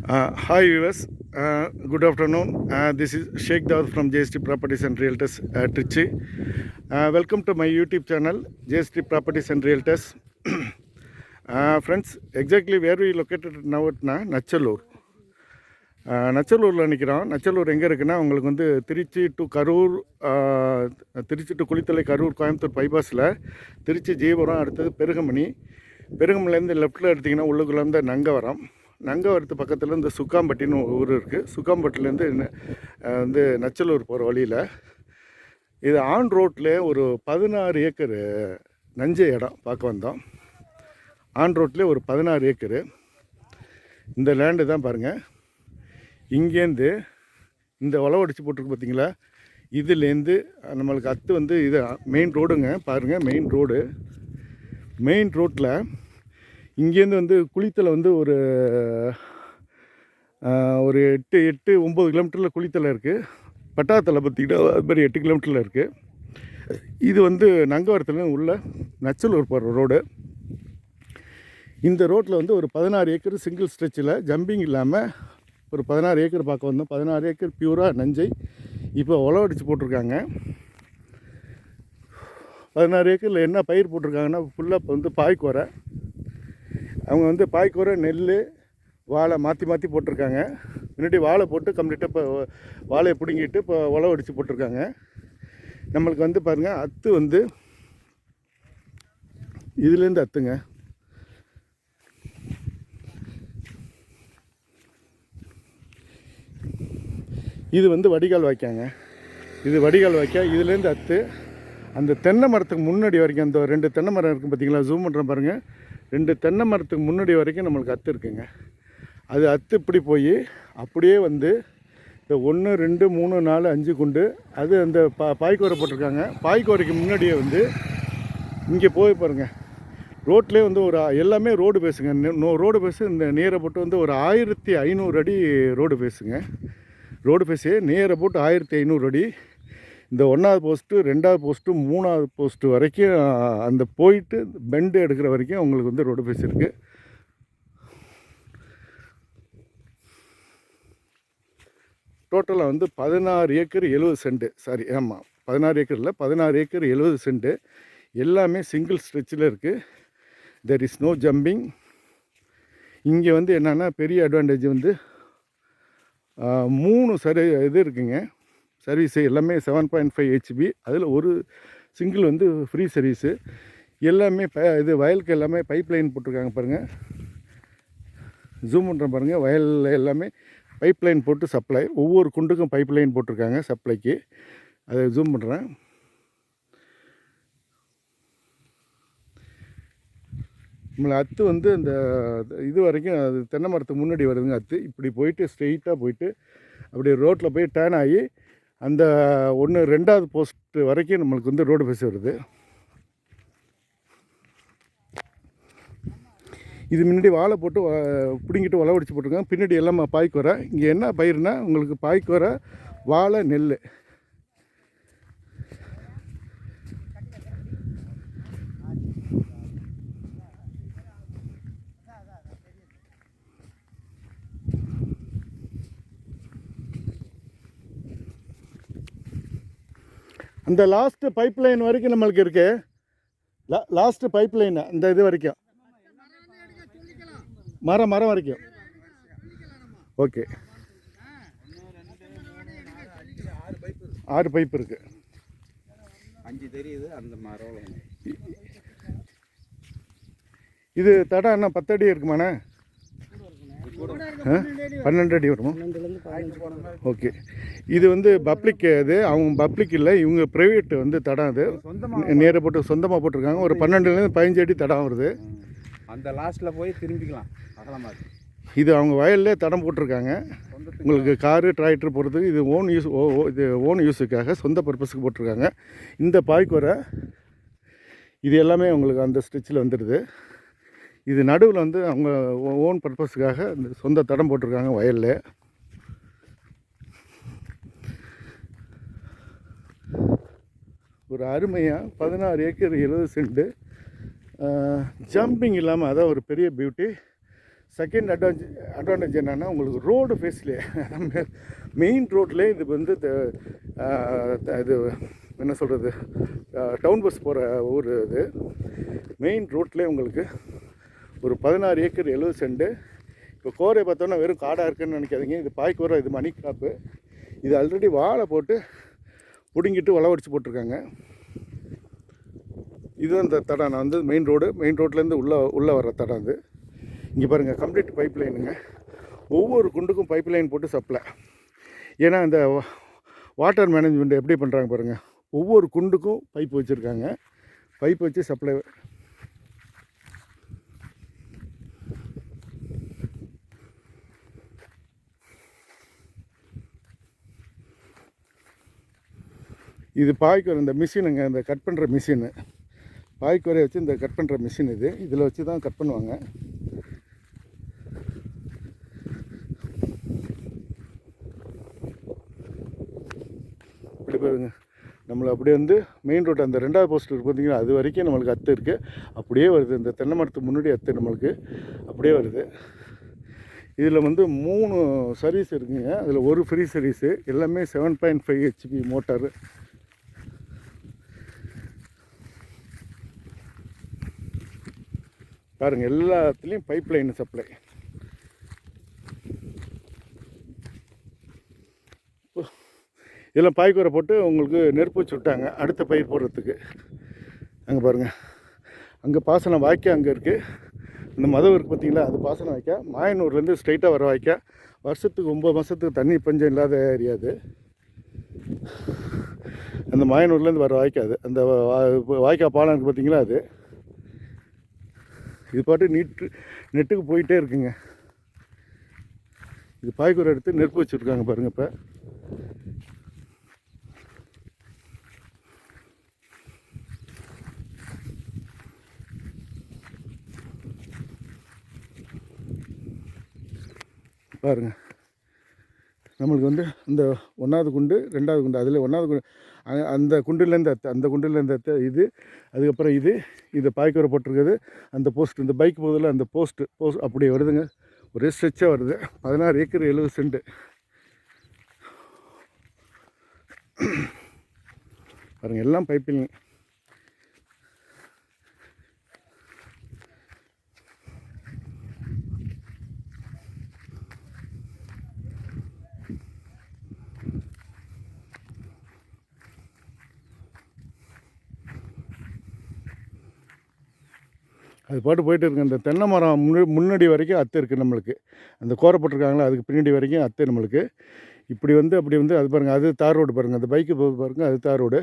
Hi viewers good afternoon this is Sheikh Dawood from JST properties and realtors Trichy welcome to my YouTube channel JST properties and realtors friends exactly where we located நவட்னா Nachalur நச்சலூரில் நிற்கிறோம் நச்சலூர் எங்கே இருக்குன்னா உங்களுக்கு வந்து Trichy to Karur Tiruchi to Kulithalai Karur Coimbatore பைபாஸில் திருச்சி ஜீவரம் அடுத்தது பெருகமணி பெருகமணிலேருந்து லெஃப்ட்டில் எடுத்திங்கன்னா உள்ளுக்குள்ளேருந்து நங்கவரம் நங்கவரத்து பக்கத்தில் இந்த சுக்காம்பட்டின்னு ஊர் இருக்குது சுக்காம்பட்டிலேருந்து வந்து நச்சலூர் போகிற வழியில் இது ஆன் ரோட்டில் ஒரு பதினாறு ஏக்கர் நஞ்சை இடம் பார்க்க வந்தோம். ஆன் ரோட்லேயே ஒரு பதினாறு ஏக்கரு. இந்த லேண்டு தான் பாருங்கள் இங்கேருந்து இந்த உழவடிச்சு போட்டிருக்கு பார்த்தீங்களா இதுலேருந்து நம்மளுக்கு அத்து வந்து இது மெயின் ரோடுங்க பாருங்கள் மெயின் ரோடு மெயின் ரோட்டில் இங்கேருந்து வந்து குளித்தலை வந்து ஒரு ஒரு எட்டு எட்டு ஒம்பது கிலோமீட்டரில் குளித்தலை இருக்குது பட்டாத்தலை பார்த்திங்கன்னா அது மாதிரி எட்டு கிலோமீட்டரில் இருக்குது இது வந்து நங்கவரத்துலேருந்து உள்ள நச்சலூர் போகிற ரோடு. இந்த ரோட்டில் வந்து ஒரு பதினாறு ஏக்கர் சிங்கிள் ஸ்ட்ரெச்சில் ஜம்பிங் இல்லாமல் ஒரு பதினாறு ஏக்கர் பார்க்க வந்தோம். பதினாறு ஏக்கர் பியூராக நஞ்சை இப்போ உழவடிச்சு போட்டிருக்காங்க. பதினாறு ஏக்கரில் என்ன பயிர் போட்டிருக்காங்கன்னா ஃபுல்லாக இப்போ வந்து பாய்க்கோரை அவங்க வந்து பாய்க்கோரை நெல் வாழை மாற்றி மாற்றி போட்டிருக்காங்க. முன்னாடி வாழை போட்டு கம்ப்ளீட்டாக இப்போ வாழையை பிடுங்கிட்டு இப்போ உழவடிச்சு போட்டிருக்காங்க. நம்மளுக்கு வந்து பாருங்கள் அத்து வந்து இதுலேருந்து அத்துங்க. இது வந்து வடிகால் வாய்க்காங்க. இது வடிகால் வாய்க்கா இதுலேருந்து அத்து. அந்த தென்னை மரத்துக்கு முன்னாடி வரைக்கும் அந்த ரெண்டு தென்னை மரம் இருக்குது பார்த்தீங்களா ஜூம் பண்ணுறேன் பாருங்கள் ரெண்டு தென்னை மரத்துக்கு முன்னாடி வரைக்கும் நம்மளுக்கு அத்து இருக்குங்க. அது அத்து இப்படி போய் அப்படியே வந்து இந்த ஒன்று ரெண்டு மூணு நாலு அஞ்சு குண்டு அது அந்த பா பாய்க்கோரை போட்டிருக்காங்க. பாய்க்கோரைக்கு முன்னாடியே வந்து இங்கே போய் பாருங்கள் ரோட்லேயே வந்து ஒரு எல்லாமே ரோடு பேசுங்க நோ ரோடு பேசு இந்த நேரை போட்டு வந்து ஒரு ஆயிரத்தி ஐநூறு அடி ரோடு பேசுங்க ரோடு பேஸே நேரை போட்டு ஆயிரத்தி ஐநூறு அடி இந்த ஒன்றாவது போஸ்ட்டு ரெண்டாவது போஸ்ட்டு மூணாவது போஸ்ட்டு வரைக்கும் அந்த போயிட்டு பெண்டு எடுக்கிற வரைக்கும் உங்களுக்கு வந்து ரோடு பேஸ் இருக்குது டோட்டலாக வந்து பதினாறு ஏக்கர் எழுபது சென்ட். சாரி ஆமாம் பதினாறு ஏக்கரில் பதினாறு ஏக்கர் எழுபது சென்ட்டு எல்லாமே சிங்கிள் ஸ்ட்ரெச்சில் இருக்குது தெர் இஸ் நோ ஜம்பிங் இங்கே வந்து என்னென்னா பெரிய அட்வான்டேஜ் வந்து மூணு சரி இது இருக்குங்க. சர்வீஸு எல்லாமே செவன் பாயிண்ட் ஃபைவ் ஹெச்பி அதில் ஒரு சிங்கிள் வந்து ஃப்ரீ சர்வீஸு எல்லாமே ப இது வயலுக்கு எல்லாமே பைப் லைன் போட்டிருக்காங்க பாருங்கள் ஜூம் பண்ணுறேன் பாருங்கள் வயலில் எல்லாமே பைப் லைன் போட்டு சப்ளை ஒவ்வொரு குண்டுக்கும் பைப் லைன் போட்டிருக்காங்க சப்ளைக்கு அதை ஜூம் பண்ணுறேன் நம்மளை அத்து வந்து அந்த இது வரைக்கும் அது தென்னை மரத்துக்கு முன்னாடி வருதுங்க அத்து. இப்படி போயிட்டு ஸ்ட்ரெயிட்டாக போயிட்டு அப்படியே ரோட்டில் போய் டேர்ன் ஆகி அந்த ஒன்று ரெண்டாவது போஸ்ட்டு வரைக்கும் நம்மளுக்கு வந்து ரோடு பஸ் வருது. இது முன்னாடி வாழை போட்டு பிடுங்கிட்டு உழவடிச்சு போட்டிருக்காங்க. பின்னாடி எல்லாமே பாய்க்கு வர. இங்கே என்ன பயிர்னால் உங்களுக்கு பாய்க்கு வர வாழை நெல் அந்த லாஸ்ட் பைப் லைன் வரைக்கும் நம்மளுக்கு இருக்கு. லா லாஸ்ட் பைப் லைன் அந்த இது வரைக்கும். மரம் மரம் வரைக்கும். ஓகே ஆறு பைப் இருக்கு. அஞ்சு தெரியுது அந்த மரம் இது தடம் என்ன பத்தடி இருக்குமாண்ணே? பன்னெண்டு அடி வருமா? ஓகே. இது வந்து பப்ளிக் இது. அவங்க பப்ளிக் இல்லை. இவங்க ப்ரைவேட் வந்து தடம் அது. நேராக போட்டு சொந்தமாக போட்டிருக்காங்க. ஒரு பன்னெண்டுலேருந்து பதினஞ்சு அடி தடம் வருது. அந்த லாஸ்ட்ல போய் திரும்பிக்கலாம். அகலமா இருக்கு இது அவங்க வயல்லே தடம் போட்டிருக்காங்க. உங்களுக்கு காரு டிராக்டர் போகிறதுக்கு இது ஓன் யூஸ் ஓ ஓ- இது ஓன் யூஸுக்காக சொந்த பர்பஸுக்கு போட்டிருக்காங்க. இந்த பாய்க்குறை இது எல்லாமே உங்களுக்கு அந்த ஸ்டிச்சில் வந்துடுது இது நடுவில் வந்து அவங்க ஓன் பர்பஸுக்காக இந்த சொந்த தடம் போட்டிருக்காங்க வயலில். ஒரு அருமையாக பதினாறு ஏக்கர் எழுபது சென்ட்டு ஜம்பிங் இல்லாமல் அதான் ஒரு பெரிய பியூட்டி செகண்ட் அட்வான்டேஜ் அட்வான்டேஜ் என்னென்னா உங்களுக்கு ரோடு ஃபேஸ்லேயே மெயின் ரோட்லேயே இது வந்து த- இது என்ன சொல்கிறது டவுன் பஸ் போகிற ஊர் இது. மெயின் ரோட்லேயே உங்களுக்கு ஒரு பதினாறு ஏக்கர் எழுபது செண்டு. இப்போ கோரை பார்த்தோன்னா வெறும் காடாக இருக்குன்னு நினைக்காதீங்க. இது பாய்க்கோரை இது மணி கிராப்பு இது ஆல்ரெடி வாழை போட்டு பிடுங்கிட்டு வளவடிச்சு போட்டிருக்காங்க. இதுதான் இந்த தடம் நான் வந்து மெயின் ரோடு மெயின் ரோட்லேருந்து உள்ளே உள்ளே வர தடம் அது. இங்கே பாருங்கள் கம்ப்ளீட் பைப் லைனுங்க ஒவ்வொரு குண்டுக்கும் பைப் லைன் போட்டு சப்ளை ஏன்னா இந்த வாட்டர் மேனேஜ்மெண்ட் எப்படி பண்ணுறாங்க பாருங்கள் ஒவ்வொரு குண்டுக்கும் பைப் வச்சுருக்காங்க. பைப் வச்சு சப்ளை இது பாய்க்குற இந்த மிஷினுங்க இந்த கட் பண்ணுற மிஷினு. பாய்க்குறைய வச்சு இந்த கட் பண்ணுற மிஷின் இது. இதில் வச்சு தான் கட் பண்ணுவாங்க. இப்படி பாருங்க. நம்மளை அப்படியே வந்து மெயின் ரோடு அந்த ரெண்டாவது போஸ்ட் பார்த்தீங்கன்னா அது வரைக்கும் நம்மளுக்கு அத்து இருக்குது அப்படியே வருது. இந்த தென்னை மரத்துக்கு முன்னாடி அத்து நம்மளுக்கு அப்படியே வருது. இதில் வந்து மூணு சர்வீஸ் இருக்குங்க. அதில் ஒரு ஃப்ரீ சர்வீஸு எல்லாமே seven point five HP motor பாருங்கள் எல்லாத்துலேயும் பைப் லைன் சப்ளை இதெல்லாம் பாய்க்கூரை போட்டு உங்களுக்கு நெருப்பு வச்சு விட்டாங்க. அடுத்த பயிர் போடுறதுக்கு. அங்கே பாருங்கள் அங்கே பாசனம் வாய்க்கா அங்கே இருக்குது இந்த மதம் இருக்குது பார்த்தீங்களா அது பாசனம் வாய்க்கா. மாயனூர்லேருந்து ஸ்ட்ரைட்டாக வர வாய்க்கா. வருஷத்துக்கு ஒம்பது மாதத்துக்கு தண்ணி பஞ்சம் இல்லாத ஏரியா அது. அந்த மாயனூர்லேருந்து வர வாய்க்கா அது. அந்த வா- வாய்க்கா பாலம் இருக்குது பார்த்தீங்களா அது? இது பாட்டு நீட்டு நெட்டுக்கு போயிட்டே இருக்குங்க. இது பாய்க்கூரை எடுத்து நெருப்பு வச்சுருக்காங்க பாருங்கள் இப்போ. பாருங்கள் நம்மளுக்கு வந்து இந்த ஒன்றாவது குண்டு ரெண்டாவது குண்டு அதில் ஒன்றாவது குண்டு அந்த குண்டுலேருந்து அத்தை அந்த குண்டுலேருந்து அத்தை இது அதுக்கப்புறம் இது இது பாய்க்குறை போட்டிருக்குது. அந்த போஸ்ட் இந்த பைக் போதில் அந்த போஸ்ட்டு போஸ்ட் அப்படியே வருதுங்க. ஒரே ஸ்ட்ரெச்சாக வருது. பதினாறு ஏக்கர் எழுபது சென்ட். பாருங்கள் எல்லாம் பைப்பிங் அது பாட்டு போயிட்டு இருக்கு. அந்த தென்னை மரம் முன்னு முன்னாடி வரைக்கும் அத்தை இருக்குது நம்மளுக்கு. அந்த கோரை போட்டிருக்காங்களா அதுக்கு பின்னாடி வரைக்கும் அத்தை நம்மளுக்கு. இப்படி வந்து அப்படி வந்து அது பாருங்கள் அது தார் ரோடு பாருங்கள் அந்த பைக்கு பாருங்கள் அது தார் ரோடு.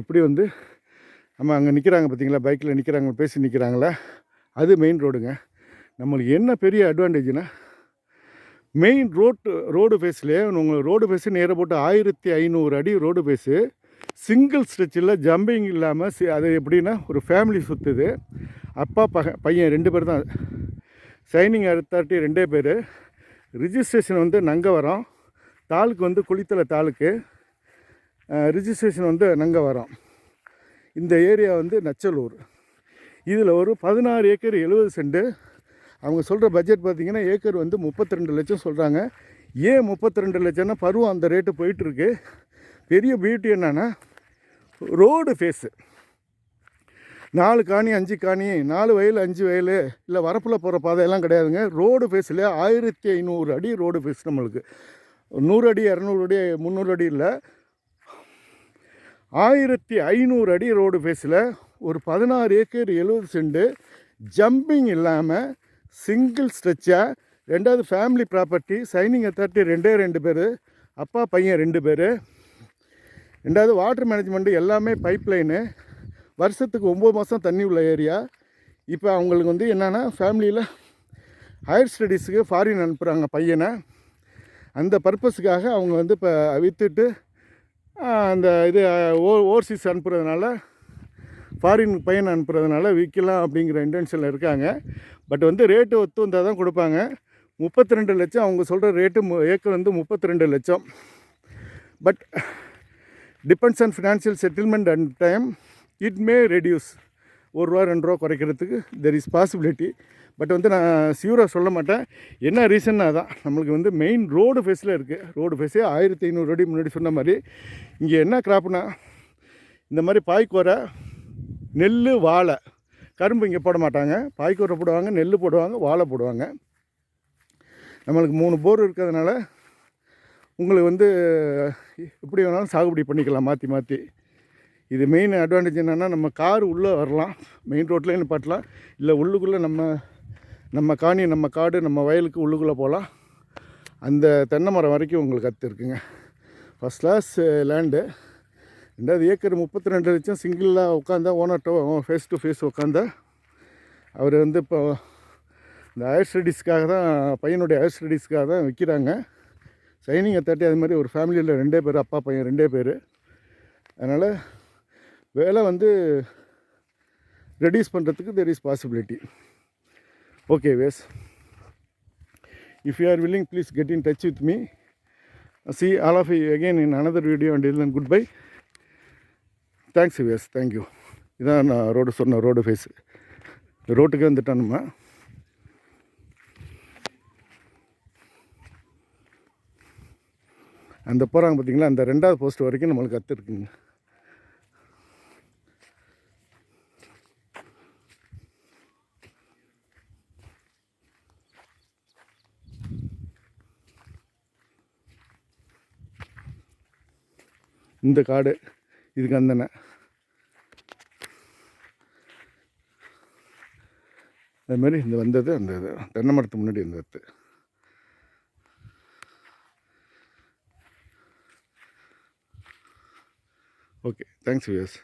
இப்படி வந்து நம்ம அங்கே நிற்கிறாங்க பார்த்தீங்களா பைக்கில் நிற்கிறாங்க பேசி நிற்கிறாங்களா அது மெயின் ரோடுங்க நம்மளுக்கு என்ன பெரிய அட்வான்டேஜ்னா மெயின் ரோட்டு ரோடு ஃபேஸ்லேயே உங்களுக்கு ரோடு ஃபேஸு நேராக போட்டு ஆயிரத்தி ஐநூறு அடி ரோடு ஃபேஸு சிங்கிள் ஸ்ட்ரெச்சில் ஜம்பிங் இல்லாமல் சி அது எப்படின்னா ஒரு ஃபேமிலி சுற்றுது அப்பா பக பையன் ரெண்டு பேர் தான். சைனிங் அத்தாரிட்டி ரெண்டே பேர். ரிஜிஸ்ட்ரேஷன் வந்து நங்கவரம். தாலுக்கு வந்து குளித்தலை தாலுக்கு. ரிஜிஸ்ட்ரேஷன் வந்து நங்கவரம். இந்த ஏரியா வந்து நச்சலூர். இதில் ஒரு பதினாறு ஏக்கர் எழுபது செண்டு அவங்க சொல்கிற பட்ஜெட் பார்த்திங்கன்னா ஏக்கர் வந்து முப்பத்தி ரெண்டு லட்சம் சொல்கிறாங்க. ஏன் முப்பத்தி ரெண்டு லட்சம்னா பருவம் அந்த ரேட்டு போயிட்டுருக்கு. பெரிய பியூட்டி என்னென்னா ரோடு ஃபேஸு நாலு காணி அஞ்சு காணி நாலு வயல் அஞ்சு வயல் இல்லை வரப்பில் போகிற பாதையெல்லாம் கிடையாதுங்க. ரோடு ஃபேஸில் ஆயிரத்தி ஐநூறு அடி ரோடு ஃபேஸ் நம்மளுக்கு. நூறு அடி இரநூறு அடி முந்நூறு அடி இல்லை. ஆயிரத்தி ஐநூறு அடி ரோடு ஃபேஸில் ஒரு பதினாறு ஏக்கர் எழுபது செண்டு ஜம்பிங் இல்லாமல் சிங்கிள் ஸ்ட்ரெச்சாக ரெண்டாவது ஃபேமிலி ப்ராப்பர்ட்டி சைனிங் அத்தாரிட்டி ரெண்டே ரெண்டு பேர் அப்பா பையன் ரெண்டு பேர். ரெண்டாவது வாட்டர் மேனேஜ்மெண்ட்டு எல்லாமே பைப் லைனு வருஷத்துக்கு ஒம்பது மாதம் தண்ணி உள்ள ஏரியா இப்போ அவங்களுக்கு வந்து என்னென்னா ஃபேமிலியில் ஹையர் ஸ்டடீஸுக்கு ஃபாரின் அனுப்புகிறாங்க பையனை. அந்த பர்பஸுக்காக அவங்க வந்து இப்போ விற்றுட்டு அந்த இது ஓ ஓவர்சீஸ் அனுப்புகிறதுனால ஃபாரின் பையன் அனுப்புகிறதுனால விற்கலாம் அப்படிங்கிற இன்டென்ஷனில் இருக்காங்க. பட் வந்து ரேட்டு ஒத்து வந்தால் தான் கொடுப்பாங்க. முப்பத்தி ரெண்டு லட்சம் அவங்க சொல்கிற ரேட்டு மு ஏக்கர் வந்து முப்பத்தி ரெண்டு லட்சம். But depends on financial settlement and time it may reduce ஒரு ரூபா ரெண்டு ரூபா குறைக்கிறதுக்கு தெர் இஸ் பாசிபிலிட்டி பட் வந்து நான் சியூராக சொல்ல மாட்டேன். என்ன ரீசன்னா தான் நம்மளுக்கு வந்து மெயின் ரோடு ஃபேஸில் இருக்குது ரோடு ஃபேஸே ஆயிரத்தி ஐநூறு அடி முன்னாடி சொன்ன மாதிரி இங்கே என்ன கிராப்னா இந்த மாதிரி பாய்க்கோரை நெல் வாழை. கரும்பு இங்கே போட மாட்டாங்க. பாய்க்கோரை போடுவாங்க நெல் போடுவாங்க வாழை போடுவாங்க. நம்மளுக்கு மூணு போர் இருக்கிறதுனால உங்களுக்கு வந்து எப்படி வேணாலும் சாகுபடி பண்ணிக்கலாம் மாற்றி மாற்றி இது மெயின் அட்வான்டேஜ் என்னென்னா நம்ம கார் உள்ளே வரலாம். மெயின் ரோட்லேயும் நிப்பாட்டலாம். இல்லை உள்ளுக்குள்ளே நம்ம நம்ம காணி நம்ம காடு நம்ம வயலுக்கு உள்ளுக்குள்ளே போகலாம் அந்த தென்னை மரம் வரைக்கும் உங்களுக்கு கற்று இருக்குங்க. ஃபஸ்ட் கிளாஸ் லேண்டு ரெண்டாவது ஏக்கர் முப்பத்தி ரெண்டு லட்சம் சிங்கிளாக உட்காந்தா ஓனர்கிட்ட ஃபேஸ் டு ஃபேஸ் உட்காந்தா அவர் வந்து இப்போ இந்த ஹயர் ஸ்டடீஸ்க்காக தான் பையனுடைய ஹயர் ஸ்டடீஸ்க்காக தான் விற்கிறாங்க சைனிங் அத்தாட்டி அது மாதிரி ஒரு ஃபேமிலியில் ரெண்டே பேர் அப்பா பையன் ரெண்டே பேர். அதனால் வேலை வந்து ரெடியூஸ் பண்ணுறதுக்கு there is possibility okay ways if you are willing please get in touch with me see all of you again in another video and and good bye thanks ways thank you இதான் நான் road சொன்ன road phase ரோட்டுக்கே வந்துட்டோம் நம்ம. அந்த போகிறாங்க பார்த்தீங்களா அந்த ரெண்டாவது போஸ்ட் வரைக்கும் நம்மளுக்கு கற்றுருக்குங்க இந்த காடு இதுக்கு அந்தன அது மாதிரி இந்த வந்தது அந்த இது. தென்னை மரத்துக்கு முன்னாடி இருந்தது ஓகே தேங்க்ஸ் வியஸ்